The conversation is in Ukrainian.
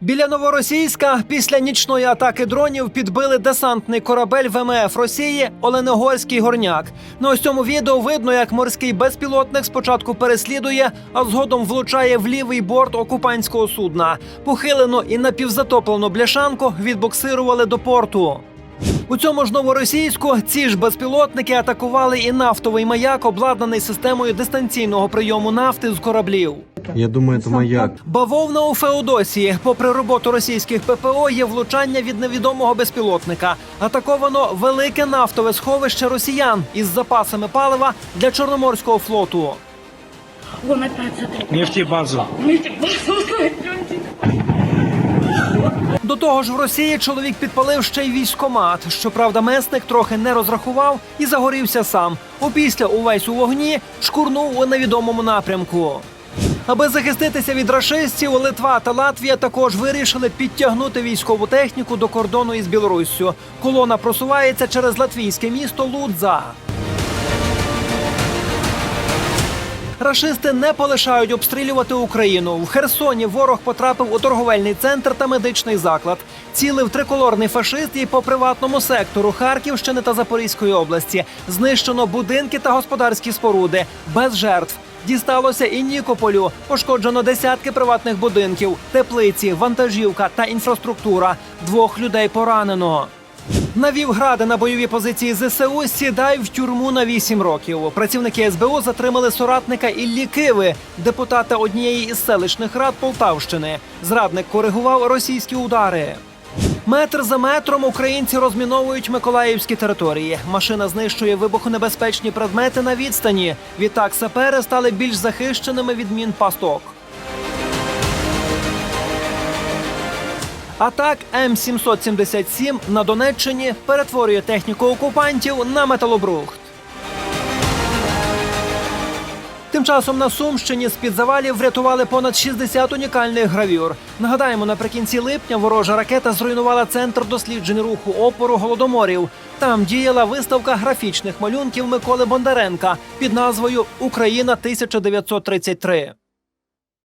Біля новоросійська після нічної атаки дронів підбили десантний корабель ВМФ Росії Оленогорський горняк. На ось цьому відео видно, як морський безпілотник спочатку переслідує, а згодом влучає в лівий борт окупантського судна. Похилено і напівзатоплену бляшанку відбуксирували до порту. У цьому ж новоросійську ці ж безпілотники атакували і нафтовий маяк, обладнаний системою дистанційного прийому нафти з кораблів. Я думаю, это маяк. Бавовна у Феодосії. Попри роботу російських ППО, є влучання від невідомого безпілотника. Атаковано велике нафтове сховище росіян із запасами палива для чорноморського флоту. Нефтебазу. Того ж, в Росії чоловік підпалив ще й військомат. Щоправда, месник трохи не розрахував і загорівся сам. Опісля увесь у вогні шкурнув у невідомому напрямку. Аби захиститися від рашистів, Литва та Латвія також вирішили підтягнути військову техніку до кордону із Білоруссю. Колона просувається через латвійське місто Лудза. Рашисти не полишають обстрілювати Україну. В Херсоні ворог потрапив у торговельний центр та медичний заклад. Цілив триколорний фашист і по приватному сектору Харківщини та Запорізької області. Знищено будинки та господарські споруди без жертв. Дісталося і Нікополю. Пошкоджено десятки приватних будинків, теплиці, вантажівка та інфраструктура. Двох людей поранено. Навів гради на бойові позиції ЗСУ, сідай в тюрму на 8 років. Працівники СБУ затримали соратника Іллі Киви, депутата однієї із селищних рад Полтавщини. Зрадник коригував російські удари. Метр за метром українці розміновують миколаївські території. Машина знищує вибухонебезпечні предмети на відстані. Відтак сапери стали більш захищеними від мін пасток. Атак М777 на Донеччині перетворює техніку окупантів на металобрухт. Тим часом на Сумщині з-під завалів врятували понад 60 унікальних гравюр. Нагадаємо, наприкінці липня ворожа ракета зруйнувала центр досліджень руху опору голодоморів. Там діяла виставка графічних малюнків Миколи Бондаренка під назвою Україна 1933.